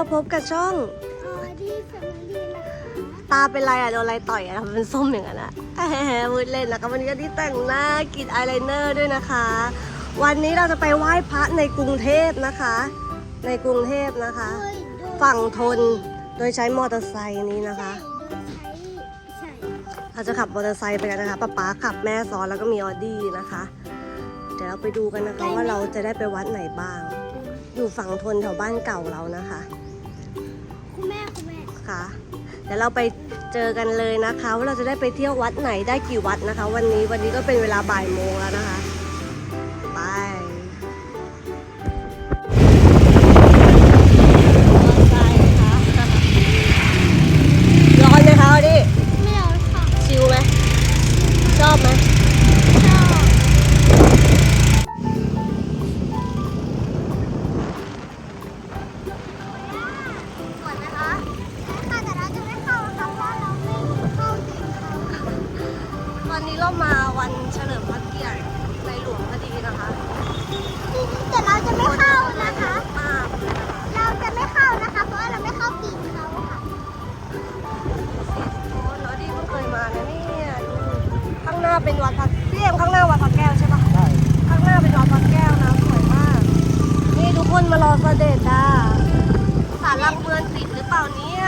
มาพบกับช่องสวัสดีแฟมิลี่นะคะตาเป็นไรอะโดนอะไรต่อยอะทำเป็นส้มอย่างนั้นอะแหมพูดเล่นนะคะวันนี้ก็ที่แต่งหน้ากรีดอายไลเนอร์ด้วยนะคะ วันนี้เราจะไปไหว้พระในกรุงเทพนะคะ ในกรุงเทพนะคะโดยโดยฝั่งทนโดยใช้มอเตอร์ไซค์นี้นะคะโดยใช้ใช่เราจะขับมอเตอร์ไซค์ไปกันนะคะป๊าป๊าขับแม่ซ้อนแล้วก็มีออดี้นะคะ เดี๋ยวเราไปดูกันนะคะว่าเราจะได้ไปวัดไหนบ้าง อยู่ฝั่งทนแถวบ้านเก่าเรานะคะคุณแม่ คุณแม่ค่ะเดี๋ยวเราไปเจอกันเลยนะคะ ว่าเราจะได้ไปเที่ยววัดไหนได้กี่วัดนะคะ วันนี้วันนี้ก็เป็นเวลาบ่ายโมงแล้วนะคะ คนมารอเสด็จอะศาลหลักเมืองปิดหรือเปล่าเนี่ย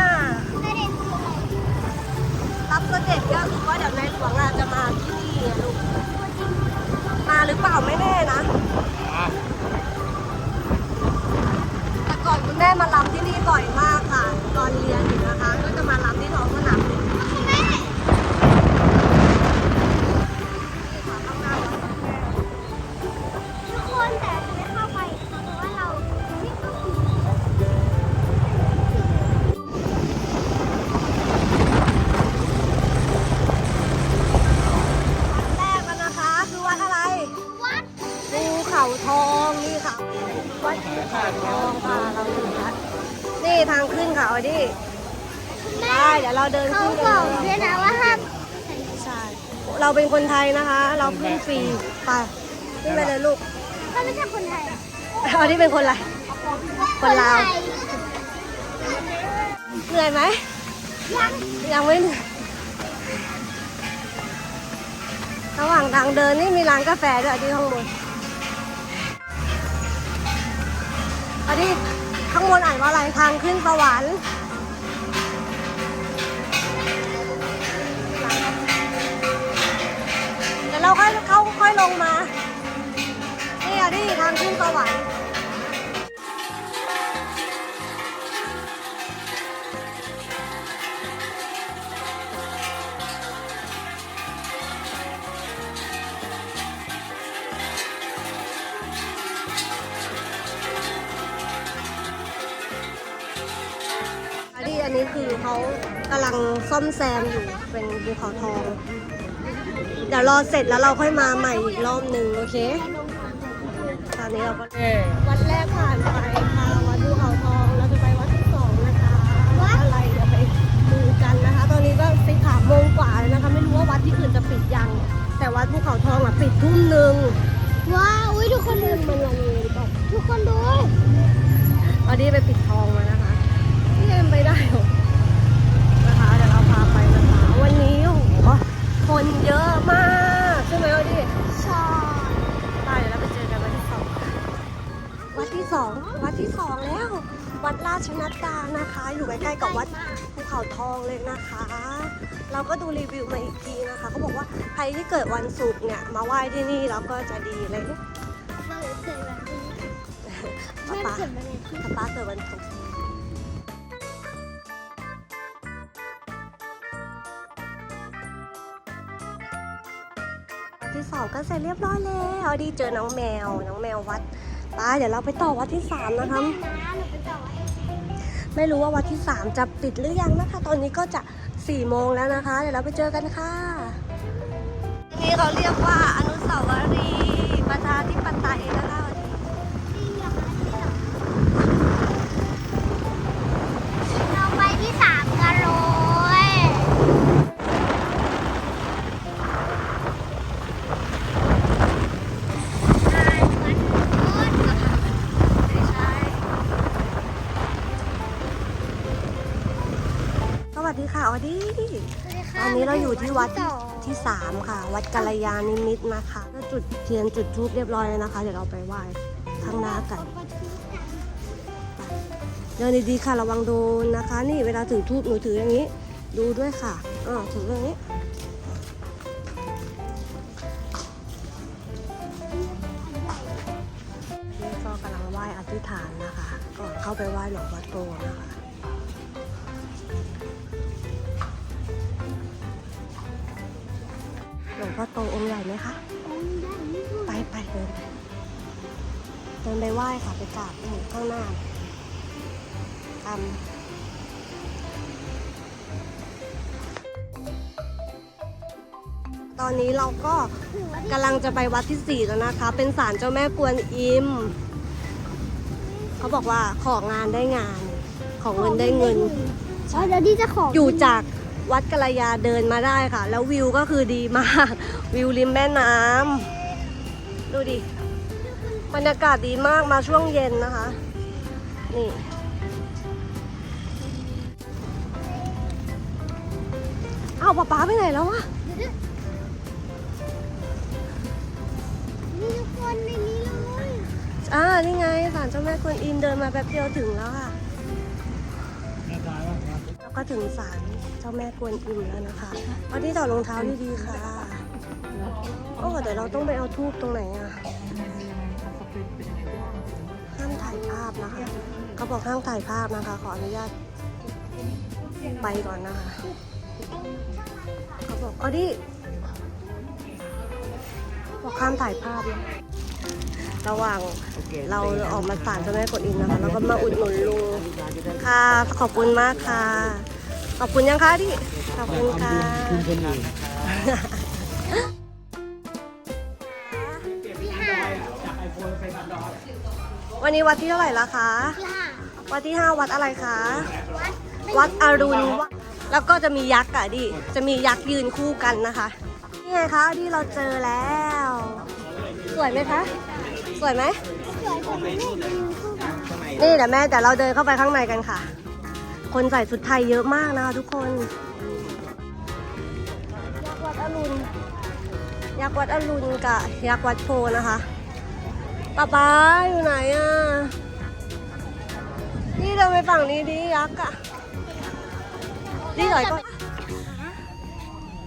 ไม่ได้คืออะไรรับเสด็จก็คือว่าเดี๋ยวในหลวงอาจจะมาที่นี่อะลูกมาหรือเปล่าไม่แน่นะอะแต่ก่อนคุณแม่มารับที่นี่บ่อยมาก ทางขึ้นค่ะออดี้ได้เดี๋ยวเราเดินเขาขึ้นบกัอนกเลด้วยยนะว่าห้ามใช่เราเป็นคนไทยนะคะ เราขึ้นฟรีไปขึ้นไปเลยลูกถ้าไม่ใช่คนไทยออดี้เป็นคนอะไร คนลาว ไทยเหนื่อยไหมยังยังไม่เหนื่อยระหว่างทางเดินนี่มีร้านกาแฟด้วยที่ข้างบนอันนี้ ข้างบนอ่านว่าอะไรทางขึ้นสวรรค์เดี๋ยวเราค่อยเข้าค่อยลงมา นี่อะดิทางขึ้นสวรรค์ งซ่อมแซมอยู่เป็นภูเขาทอง เดี๋ยวรอเสร็จแล้วเราค่อยมาใหม่อีกรอบหนึ่งโอเค ตอนนี้เราก็วัดแรกผ่านไปค่ะวัดภูเขาทองเราจะไปวัดที่สองนะคะวัดอะไรเดี๋ยวไปดูกันนะคะ ตอนนี้ก็สิบสามโมงกว่าแล้วนะคะ ไม่รู้ว่าวัดที่อื่นจะปิดยัง แต่วัดภูเขาทองอะปิดทุ่มหนึ่งว้าวอุ้ยทุกคนดูมันละเมหรือเปล่าทุกคนดูวันนี้ไปปิดทองมานะคะพี่เอ็มไปได้เหรอนะคะเดี๋ยวเราพาไปนะคะ วันนี้โอ้โห คนเยอะมาก ใช่ไหมวันนี้ชอบไปเดี๋ยวเราไปเจอกันวันที่สองวัดที่สองวัดที่สองแล้ว วัดราชนัดดานะคะ อยู่ใกล้ๆกับวัดภูเขาทองเลยนะคะ เราก็ดูรีวิวมาอีกทีนะคะเขาบอกว่าใครที่เกิดวันศุกร์เนี่ยมาไหว้ที่นี่แล้วก็จะดีอะไรอย่างเลยเราเกิดวันนี้ป๊าแม่ป๊าเกิดวันนี้ป๊าป๊าเกิดวันศุกร์ ที่สองก็เสร็จเรียบร้อยแล้วดีเจอน้องแมว น้องแมววัดป้าเดี๋ยวเราไปต่อวัดที่สามนะคะนะหนูไปต่อไว้ไม่รู้ว่าวัดที่สามจะปิดหรือยังนะคะ ตอนนี้ก็จะสี่โมงแล้วนะคะ เดี๋ยวเราไปเจอกันค่ะนี่เขาเรียกว่าอนุสาวรีย์ประชาธิปไตยนะคะ ออดี้ตอนนี้เราอยู่ที่วัดที่สามค่ะ วัดกัลยาณิมิตรนะคะก็จุดเทียนจุดทูบเรียบร้อยแล้วนะคะ เดี๋ยวเราไปไหว้ข้างหน้ากันเดินดีๆค่ะระวังโดนนะคะ นี่เวลาถือทูบหนูถืออย่างนี้ ดูด้วยค่ะอ่าถืออย่างนี้นี่ก็กำลังไหว้อธิษฐานนะคะ ก่อนเข้าไปไหว้หลวงพ่อโตนะคะ ลวงพ่อโตองค์ใหญ่ไหมคะไปไปเดินไปเดินไปไหว้ค่ะไปกราบนี่ข้างหน้าทำตอนนี้เราก็กำลังจะไปวัดที่สี่แล้วนะคะ เป็นศาลเจ้าแม่กวนอิม เขาบอกว่าของานได้งาน ของเงินได้เงินอ๋อเดี๋ยวดีจะขอออยู่จาก วัดกะลยาเดินมาได้ค่ะ แล้ววิวก็คือดีมาก วิวริมแม่น้ำดูดิบรรยากาศดีมากมาช่วงเย็นนะคะ นี่อ้าวป๊าป๊าไปไหนแล้ววะนี่ทุกคนในนี้เลยอ่านี่ไงศาลเจ้าแม่กวนอิมเดินมาแป๊บเดียวถึงแล้วค่ะแล้วก็ถึงศาล เจ้าแม่กวนอิมแล้วนะคะเอาที่ถอรองเท้าดีๆค่ะโอ้เดี๋ยวเราต้องไปเอาทูบตรงไหนอะห้ามถ่ายภาพนะคะเขาบอกห้ามถ่ายภาพนะคะ ขออนุญาตไปก่อนนะคะเขาบอกเอาดิบอกห้ามถ่ายภาพนะระหว่างเราออกมาสารเจ้าแม่กดอินนะคะ แล้วก็มาอุดหนุนลุงค่ะ ขอบคุณมากค่ะ อบคุณยังคะที่ ขอบคุณค่ะที่ห้าวันนี้วัดที่เท่าไหร่ละคะ ที่ห้าวัดที่ห้าวัดอะไรคะ วัดวัดอรุณแล้วก็จะมียักษ์อะดิ จะมียักษ์ยืนคู่กันนะคะนี่ไงคะที่เราเจอแล้ว สวยไหมคะ สวยไหม สวยแต่ไม่ได้ยืนคู่กันนี่เดี๋ยวแม่แต่เราเดินเข้าไปข้างในกันค่ะ คนใส่ชุดไทยเยอะมากนะคะทุกคนยักษ์วัดอรุณยักษ์วัดอรุณกับยักษ์วัดโพนะคะป๊าป๊าอยู่ไหนอะนี่เดินไปฝั่งนี้ดิยักษ์อะนี่หน่อยก็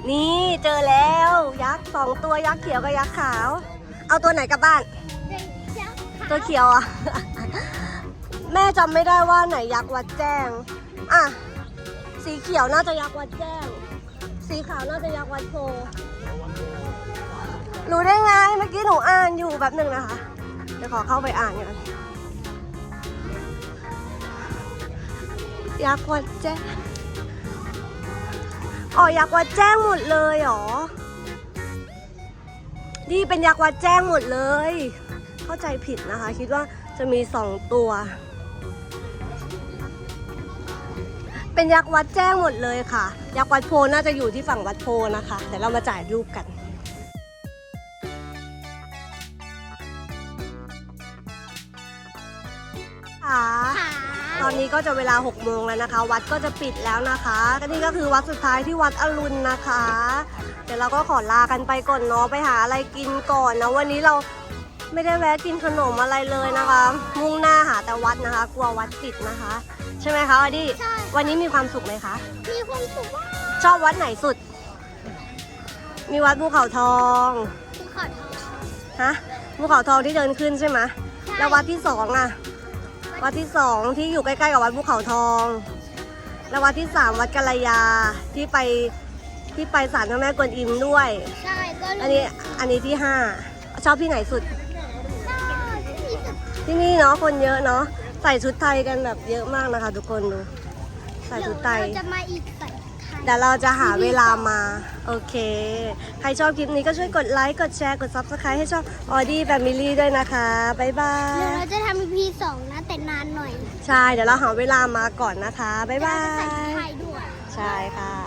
นี่เจอแล้วยักษ์สองตัวยักษ์เขียวกับยักษ์ขาว เอาตัวไหนกลับบ้าน ตัวเขียวอะ แม่จำไม่ได้ว่าไหนยักษ์วัดแจ้ง อะ สีเขียวน่าจะยักษ์วัดแจ้ง สีขาวน่าจะยักษ์วัดโพ รู้ได้ไง เมื่อกี้หนูอ่านอยู่แบบหนึ่งนะคะ เดี๋ยวขอเข้าไปอ่านกันยักษ์วัดแจ้ง อ๋อ ยักษ์วัดแจ้งหมดเลยเหรอ นี่เป็นยักษ์วัดแจ้งหมดเลย เข้าใจผิดนะคะ คิดว่าจะมีสองตัว เป็นยักษ์วัดแจ้งหมดเลยค่ะ ยักษ์วัดโพน่าจะอยู่ที่ฝั่งวัดโพนะคะเดี๋ยวเรามาจ่ายรูปกันค่ะขาตอนนี้ก็จะเวลา6โมงแล้วนะคะ วัดก็จะปิดแล้วนะคะก็นี่ก็คือวัดสุดท้ายที่วัดอรุณนะคะ เดี๋ยวเราก็ขอลากันไปก่อนเนาะไปหาอะไรกินก่อนนะวันนี้เราไม่ได้แวะกินขนมอะไรเลยนะคะ มุ่งหน้าหาแต่วัดนะคะ กลัววัดปิดนะคะ ใช่ไหมคะอดีใช่ วันนี้มีความสุขไหมคะ มีความสุขมากชอบวัดไหนสุด มีวัดภูเขาทองภูเขาทองฮะภูเขาทองที่เดินขึ้นใช่ไหมแล้ววัดที่สองอะวัดที่สองที่อยู่ใกล้ๆกับวัดภูเขาทอง แล้ววัดที่สามวัดกัลยาที่ไปที่ไปศาลเจ้าแม่กวนอิมด้วย ใช่ก็อันนี้อันนี้ที่ห้าชอบที่ไหนสุดที่สุดที่นี่เนาะคนเยอะเนาะ ใส่ชุดไทยกันแบบเยอะมากนะคะ ทุกคนดู ใส่ชุดไทย เราจะมาอีกใส่ไทย เดี๋ยวเราจะหาเวลามา โอเค ใครชอบคลิปนี้ก็ช่วยกดไลค์ กดแชร์ กด Subscribe ให้ช่องออดี้แฟมิลี่ด้วยนะคะบ๊ายบาเดี๋ยวยเราจะทำ EP สองนะแต่นานหน่อยใช่ เดี๋ยวเราหาเวลามาก่อนนะคะบ๊ายบาจะใส่ชุดยไทยด้วย ใช่ค่ะ